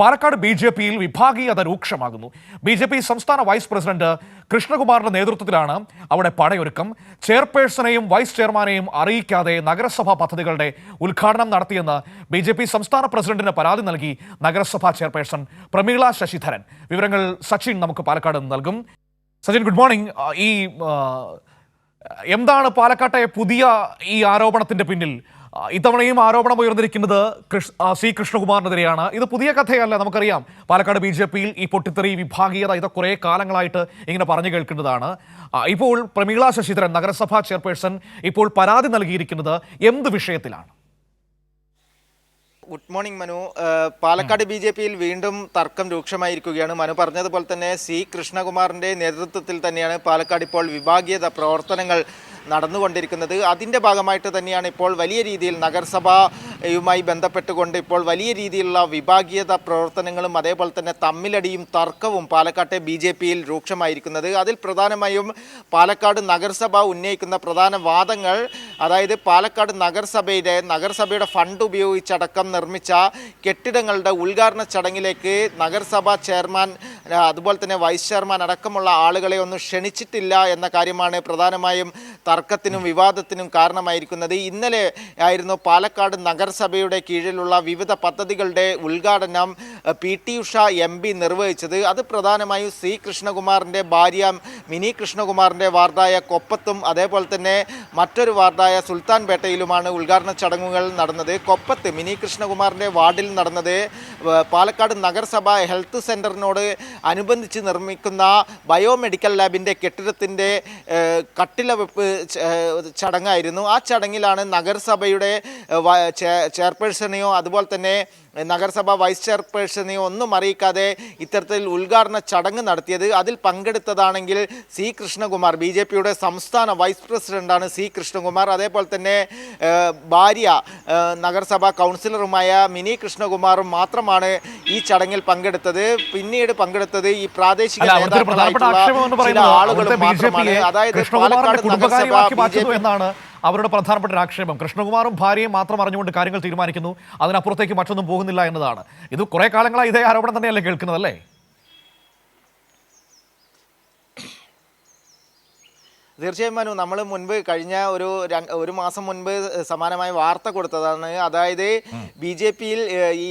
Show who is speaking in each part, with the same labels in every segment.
Speaker 1: Palakkad B J പിയിൽ വിഭാഗീയത രൂക്ഷമാകുന്നു ബി ജെ പി സംസ്ഥാന വൈസ് പ്രസിഡന്റ് കൃഷ്ണകുമാറിന്റെ നേതൃത്വത്തിലാണ് അവിടെ പടയൊരുക്കം. ചെയർപേഴ്സണെയും വൈസ് ചെയർമാനെയും അറിയിക്കാതെ നഗരസഭാ പദ്ധതികളുടെ ഉദ്ഘാടനം നടത്തിയെന്ന് ബി ജെ പി സംസ്ഥാന പ്രസിഡന്റിന് പരാതി നൽകി നഗരസഭാ ചെയർപേഴ്സൺ പ്രമീള ശശിധരൻ. വിവരങ്ങൾ സച്ചിൻ നമുക്ക് പാലക്കാട് നൽകും. Sachin good morning. ഈ എന്താണ് പാലക്കാട്ടെ പുതിയ ഈ ആരോപണത്തിന്റെ പിന്നിൽ? ഇത്തവണയും ആരോപണം ഉയർന്നിരിക്കുന്നത് സി കൃഷ്ണകുമാറിനെതിരെയാണ്. ഇത് പുതിയ കഥയല്ല നമുക്കറിയാം. പാലക്കാട് ബി ജെ പിയിൽ ഈ പൊട്ടിത്തെറി വിഭാഗീയത ഇത് കുറേ കാലങ്ങളായിട്ട് ഇങ്ങനെ പറഞ്ഞു കേൾക്കുന്നതാണ്. ഇപ്പോൾ പ്രമീള ശശിധരൻ നഗരസഭാ ചെയർപേഴ്സൺ ഇപ്പോൾ പരാതി നൽകിയിരിക്കുന്നത് എന്ത് വിഷയത്തിലാണ്?
Speaker 2: Good morning Manu. Palakkad B J പിയിൽ വീണ്ടും തർക്കം രൂക്ഷമായിരിക്കുകയാണ്. മനു പറഞ്ഞതുപോലെ തന്നെ സി കൃഷ്ണകുമാറിന്റെ നേതൃത്വത്തിൽ തന്നെയാണ് പാലക്കാട് ഇപ്പോൾ വിഭാഗീയത പ്രവർത്തനങ്ങൾ നടന്നുകൊണ്ടിരിക്കുന്നത്. അതിന്റെ ഭാഗമായിട്ട് തന്നെയാണ് ഇപ്പോൾ വലിയ രീതിയിൽ നഗരസഭയുമായി ബന്ധപ്പെട്ടുകൊണ്ട് ഇപ്പോൾ വലിയ രീതിയിലുള്ള വിഭാഗീയത പ്രവർത്തനങ്ങളും അതേപോലെ തന്നെ തമ്മിലടിയും തർക്കവും പാലക്കാട്ടെ ബി ജെ പിയിൽ രൂക്ഷമായിരിക്കുന്നത്. അതിൽ പ്രധാനമായും പാലക്കാട് നഗരസഭ ഉന്നയിക്കുന്ന പ്രധാന വാദങ്ങൾ അതായത് പാലക്കാട് നഗരസഭയുടെ നഗരസഭയുടെ ഫണ്ട് ഉപയോഗിച്ചടക്കം നിർമ്മിച്ച കെട്ടിടങ്ങളുടെ ഉദ്ഘാടന ചടങ്ങിലേക്ക് നഗരസഭാ ചെയർമാൻ അതുപോലെ തന്നെ വൈസ് ചെയർമാൻ അടക്കമുള്ള ആളുകളെ ഒന്നും ക്ഷണിച്ചിട്ടില്ല എന്ന കാര്യമാണ് പ്രധാനമായും തർക്കത്തിനും വിവാദത്തിനും കാരണമായിരിക്കുന്നത്. ഇന്നലെ ആയിരുന്നു പാലക്കാട് നഗരസഭയുടെ കീഴിലുള്ള വിവിധ പദ്ധതികളുടെ ഉദ്ഘാടനം P. T. Usha M. P. നിർവഹിച്ചത്. അത് പ്രധാനമായും സി. കൃഷ്ണകുമാറിന്റെ ഭാര്യ മിനി കൃഷ്ണകുമാറിന്റെ വാർഡായ കൊപ്പത്തും അതേപോലെ തന്നെ മറ്റൊരു വാർഡായ സുൽത്താൻപേട്ടയിലുമാണ് ഉദ്ഘാടന ചടങ്ങുകൾ നടന്നത്. കൊപ്പത്ത് മിനി കൃഷ്ണകുമാറിന്റെ വാർഡിൽ നടന്നത് പാലക്കാട് നഗരസഭ ഹെൽത്ത് സെന്ററിനോട് അനുബന്ധിച്ച് നിർമ്മിക്കുന്ന ബയോമെഡിക്കൽ ലാബിന്റെ കെട്ടിടത്തിന്റെ കട്ടില വെപ്പ് ചടങ്ങായിരുന്നു. ആ ചടങ്ങിലാണ് നഗരസഭയുടെ ചെയർപേഴ്സണെയോ അതുപോലെ തന്നെ നഗരസഭ വൈസ് ചെയർപേഴ്സണെയോ ഒന്നും അറിയിക്കാതെ ഇത്തരത്തിൽ ഉദ്ഘാടന ചടങ്ങ് നടത്തിയത്. അതിൽ പങ്കെടുത്തതാണെങ്കിൽ സി കൃഷ്ണകുമാർ ബി ജെ പിയുടെ സംസ്ഥാന വൈസ് പ്രസിഡന്റാണ് സി കൃഷ്ണകുമാർ. അതേപോലെ തന്നെ ഭാര്യ നഗരസഭാ കൗൺസിലറുമായ മിനി കൃഷ്ണകുമാറും മാത്രമാണ് ഈ ചടങ്ങിൽ പങ്കെടുത്തത്. പിന്നീട് പങ്കെടുത്തത് ഈ പ്രാദേശിക നേതാക്കളായിട്ടുള്ള ചില ആളുകൾ മാത്രമാണ് അതായത് പാലക്കാട് നഗരസഭ
Speaker 1: ബി
Speaker 2: ജെ
Speaker 1: എന്നാണ് അവരുടെ പ്രധാനപ്പെട്ട ഒരു ആക്ഷേപം. കൃഷ്ണകുമാറും ഭാര്യയും മാത്രം അറിഞ്ഞുകൊണ്ട് കാര്യങ്ങൾ തീരുമാനിക്കുന്നു. അതിനപ്പുറത്തേക്ക് മറ്റൊന്നും പോകുന്നില്ല എന്നതാണ്. ഇത് കുറെ കാലങ്ങളായി ഇതേ ആരോപണം തന്നെയല്ലേ കേൾക്കുന്നതല്ലേ?
Speaker 2: തീർച്ചയായും മനു നമ്മൾ മുൻപ് കഴിഞ്ഞ ഒരു ഒരു മാസം മുൻപ് സമാനമായ വാർത്ത കൊടുത്തതാണ്. അതായത് ബി ജെ പിയിൽ ഈ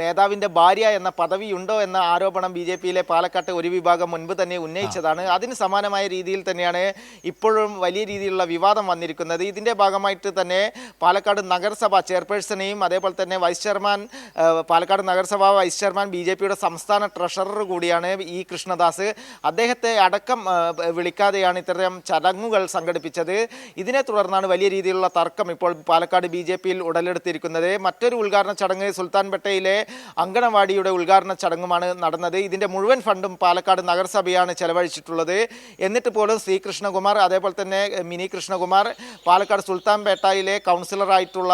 Speaker 2: നേതാവിന്റെ ഭാര്യ എന്ന പദവി ഉണ്ടോ എന്ന ആരോപണം ബി ജെ പിയിലെ പാലക്കാട്ട് ഒരു വിഭാഗം മുൻപ് തന്നെ ഉന്നയിച്ചതാണ്. അതിന് സമാനമായ രീതിയിൽ തന്നെയാണ് ഇപ്പോഴും വലിയ രീതിയിലുള്ള വിവാദം വന്നിരിക്കുന്നത്. ഇതിന്റെ ഭാഗമായിട്ട് തന്നെ പാലക്കാട് നഗരസഭ ചെയർപേഴ്സണെയും അതേപോലെ തന്നെ വൈസ് ചെയർമാൻ പാലക്കാട് നഗരസഭ വൈസ് ചെയർമാൻ ബി ജെ പിയുടെ സംസ്ഥാന ട്രഷറർ കൂടിയാണ് ഇ കൃഷ്ണദാസ്. അദ്ദേഹത്തെ അടക്കം വിളിക്കാതെയാണ് ഇത്തരം ചടങ്ങുകൾ സംഘടിപ്പിച്ചത്. ഇതിനെ തുടർന്നാണ് വലിയ രീതിയിലുള്ള തർക്കം ഇപ്പോൾ പാലക്കാട് ബി ജെ പിയിൽ ഉടലെടുത്തിരിക്കുന്നത്. മറ്റൊരു ഉദ്ഘാടന ചടങ്ങ് സുൽത്താൻപേട്ടയിലെ അങ്കണവാടിയുടെ ഉദ്ഘാടന ചടങ്ങുമാണ് നടന്നത്. ഇതിന്റെ മുഴുവൻ ഫണ്ടും പാലക്കാട് നഗരസഭയാണ് ചെലവഴിച്ചിട്ടുള്ളത്. എന്നിട്ട് പോലും സി കൃഷ്ണകുമാർ അതേപോലെ തന്നെ മിനി കൃഷ്ണകുമാർ പാലക്കാട് സുൽത്താൻപേട്ടയിലെ കൗൺസിലറായിട്ടുള്ള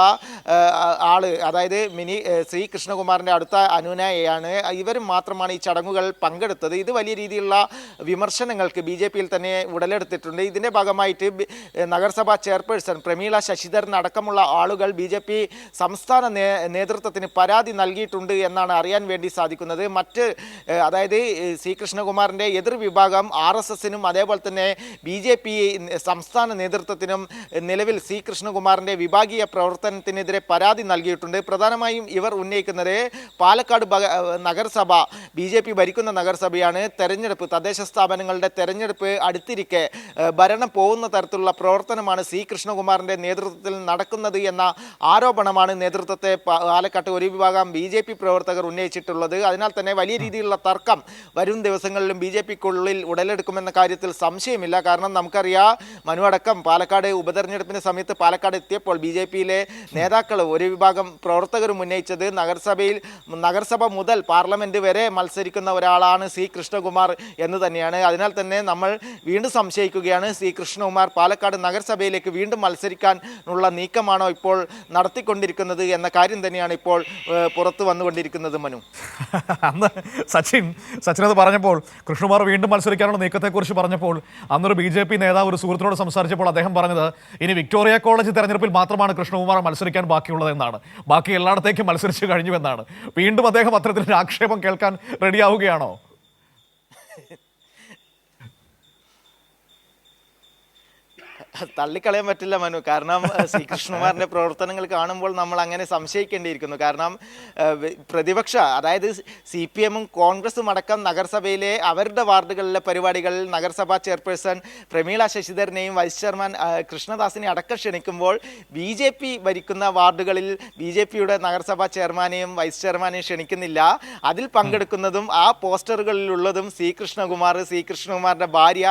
Speaker 2: ആൾ അതായത് മിനി ശ്രീ കൃഷ്ണകുമാറിന്റെ അടുത്ത അനുനായയാണ് ഇവർ മാത്രമാണ് ഈ ചടങ്ങുകൾ പങ്കെടുത്തത്. ഇത് വലിയ രീതിയിലുള്ള വിമർശനങ്ങൾക്ക് ബി ജെ പിയിൽ തന്നെ ഉടലെടുത്തിട്ടുണ്ട്. ഇതിന്റെ ഭാഗമായിട്ട് നഗരസഭാ ചെയർപേഴ്സൺ പ്രമീള ശശിധരൻ അടക്കമുള്ള ആളുകൾ ബി ജെ പി സംസ്ഥാന നേതൃത്വത്തിന് പരാതി നൽകിയിട്ടുണ്ട് എന്നാണ് അറിയാൻ വേണ്ടി സാധിക്കുന്നത്. മറ്റ് അതായത് സി കൃഷ്ണകുമാറിന്റെ എതിർ വിഭാഗം ആർ എസ് എസിനും അതേപോലെ തന്നെ ബി ജെ പി സംസ്ഥാന നേതൃത്വത്തിനും നിലവിൽ സി കൃഷ്ണകുമാറിന്റെ വിഭാഗീയ പ്രവർത്തനത്തിനെതിരെ പരാതി നൽകിയിട്ടുണ്ട്. പ്രധാനമായും ഇവർ ഉന്നയിക്കുന്നത് പാലക്കാട് നഗരസഭ ബി ഭരിക്കുന്ന നഗരസഭയാണ്. തെരഞ്ഞെടുപ്പ് തദ്ദേശ സ്ഥാപനങ്ങളുടെ തെരഞ്ഞെടുപ്പ് അടുത്തിരിക്കെ ഭരണം പോകുന്ന തരത്തിലുള്ള പ്രവർത്തനമാണ് സി കൃഷ്ണകുമാറിന്റെ നേതൃത്വത്തിൽ നടക്കുന്നത് എന്ന ആരോപണമാണ് നേതൃത്വത്തെ പാലക്കാട്ട് ഒരു വിഭാഗം ബി ജെ പി പ്രവർത്തകർ ഉന്നയിച്ചിട്ടുള്ളത്. അതിനാൽ തന്നെ വലിയ രീതിയിലുള്ള തർക്കം വരും ദിവസങ്ങളിലും ബി ജെ പിക്കുള്ളിൽ ഉടലെടുക്കുമെന്ന കാര്യത്തിൽ സംശയമില്ല. കാരണം നമുക്കറിയാം മനു അടക്കം പാലക്കാട് ഉപതെരഞ്ഞെടുപ്പിന്റെ സമയത്ത് പാലക്കാട് എത്തിയപ്പോൾ ബി ജെ പിയിലെ നേതാക്കൾ ഒരു വിഭാഗം പ്രവർത്തകരും ഉന്നയിച്ചത് നഗരസഭയിൽ നഗരസഭ മുതൽ പാർലമെന്റ് വരെ മത്സരിക്കുന്ന ഒരാളാണ് സി കൃഷ്ണകുമാർ എന്ന് തന്നെയാണ്. അതിനാൽ തന്നെ നമ്മൾ വീണ്ടും സംശയിക്കുകയാണ്. സി കൃഷ്ണകുമാർ പാലക്കാട് നഗരസഭയിലേക്ക് വീണ്ടും മത്സരിക്കാനുള്ള നീക്കമാണോ ഇപ്പോൾ നടത്തിക്കൊണ്ടിരിക്കുന്നത് എന്ന കാര്യം തന്നെയാണ് ഇപ്പോൾ പുറത്തു വന്നുകൊണ്ടിരിക്കുന്നത് മനു.
Speaker 1: അന്ന് സച്ചിൻ സച്ചിൻ അത് പറഞ്ഞപ്പോൾ കൃഷ്ണകുമാർ വീണ്ടും മത്സരിക്കാനുള്ള നീക്കത്തെക്കുറിച്ച് പറഞ്ഞപ്പോൾ അന്നൊരു ബി ജെ പി നേതാവ് ഒരു സുഹൃത്തിനോട് സംസാരിച്ചപ്പോൾ അദ്ദേഹം പറഞ്ഞത് ഇനി വിക്ടോറിയ കോളേജ് തെരഞ്ഞെടുപ്പിൽ മാത്രമാണ് കൃഷ്ണകുമാർ മത്സരിക്കാൻ ബാക്കിയുള്ളതെന്നാണ് ബാക്കി എല്ലായിടത്തേക്കും മത്സരിച്ച് കഴിഞ്ഞുവെന്നാണ്. വീണ്ടും അദ്ദേഹം അത്തരത്തിലൊരു ആക്ഷേപം കേൾക്കാൻ റെഡിയാവുകയാണോ
Speaker 2: തള്ളിക്കളയാൻ പറ്റില്ല മനു. കാരണം ശ്രീകൃഷ്ണകുമാറിന്റെ പ്രവർത്തനങ്ങൾ കാണുമ്പോൾ നമ്മൾ അങ്ങനെ സംശയിക്കേണ്ടിയിരിക്കുന്നു. കാരണം പ്രതിപക്ഷ അതായത് സി പി എമ്മും കോൺഗ്രസും അടക്കം നഗരസഭയിലെ അവരുടെ വാർഡുകളിലെ പരിപാടികളിൽ നഗരസഭാ ചെയർപേഴ്സൺ പ്രമീള ശശിധരനെയും വൈസ് ചെയർമാൻ കൃഷ്ണദാസിനെ അടക്കം ക്ഷണിക്കുമ്പോൾ ബി ജെ പി ഭരിക്കുന്ന വാർഡുകളിൽ ബി ജെ പിയുടെ നഗരസഭാ ചെയർമാനെയും വൈസ് ചെയർമാനെയും ക്ഷണിക്കുന്നില്ല. അതിൽ പങ്കെടുക്കുന്നതും ആ പോസ്റ്ററുകളിലുള്ളതും സി കൃഷ്ണകുമാർ സി ഭാര്യ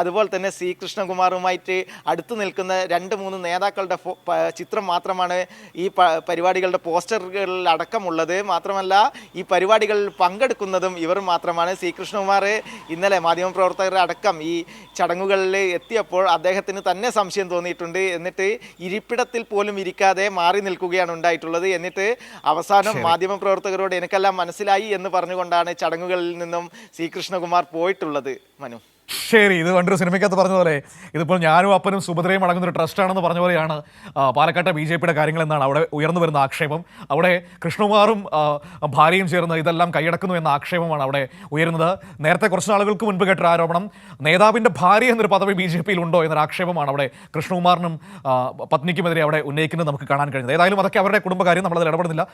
Speaker 2: അതുപോലെ തന്നെ സി കൃഷ്ണകുമാറുമായിട്ട് അടുത്ത് നിൽക്കുന്ന രണ്ട് മൂന്ന് നേതാക്കളുടെ ചിത്രം മാത്രമാണ് ഈ പരിപാടികളുടെ പോസ്റ്ററുകളിൽ അടക്കമുള്ളത്. മാത്രമല്ല ഈ പരിപാടികളിൽ പങ്കെടുക്കുന്നതും ഇവർ മാത്രമാണ്. സി കൃഷ്ണകുമാർ ഇന്നലെ മാധ്യമപ്രവർത്തകരുടെ അടക്കം ഈ ചടങ്ങുകളിൽ എത്തിയപ്പോൾ അദ്ദേഹത്തിന് തന്നെ സംശയം തോന്നിയിട്ടുണ്ട്. എന്നിട്ട് ഇരിപ്പിടത്തിൽ പോലും ഇരിക്കാതെ മാറി നിൽക്കുകയാണ് ഉണ്ടായിട്ടുള്ളത്. എന്നിട്ട് അവസാനം മാധ്യമപ്രവർത്തകരോട് എനിക്കെല്ലാം മനസ്സിലായി എന്ന് പറഞ്ഞുകൊണ്ടാണ് ചടങ്ങുകളിൽ നിന്നും സി കൃഷ്ണകുമാർ പോയിട്ടുള്ളത്. മനു.
Speaker 1: ശരി ഇത് പണ്ടൊരു സിനിമയ്ക്കകത്ത് പറഞ്ഞ പോലെ ഇതിപ്പോൾ ഞാനും അപ്പനും സുഭദ്രയും അടങ്ങുന്ന ഒരു ട്രസ്റ്റാണെന്ന് പറഞ്ഞ പോലെയാണ് പാലക്കാട്ടെ ബി ജെ പിയുടെ കാര്യങ്ങൾ എന്നാണ് അവിടെ ഉയർന്നു വരുന്ന ആക്ഷേപം. അവിടെ കൃഷ്ണകുമാറും ഭാര്യയും ചേർന്ന് ഇതെല്ലാം കൈയടക്കുന്നു എന്ന ആക്ഷേപമാണ് അവിടെ ഉയരുന്നത്. നേരത്തെ കുറച്ച് നാളുകൾക്ക് മുൻപ് കേട്ടൊരു ആരോപണം നേതാവിന്റെ ഭാര്യ എന്നൊരു പദവി ബി ജെ പിയിൽ ഉണ്ടോ എന്നൊരു ആക്ഷേപമാണ് അവിടെ കൃഷ്ണകുമാറിനും പത്നിക്കുമെതിരെ അവിടെ ഉന്നയിക്കുന്നത് നമുക്ക് കാണാൻ കഴിയുന്നത് ഏതായാലും അതൊക്കെ അവരുടെ കുടുംബകാര്യം നമ്മളതിൽ ഇടപെടുന്നില്ല.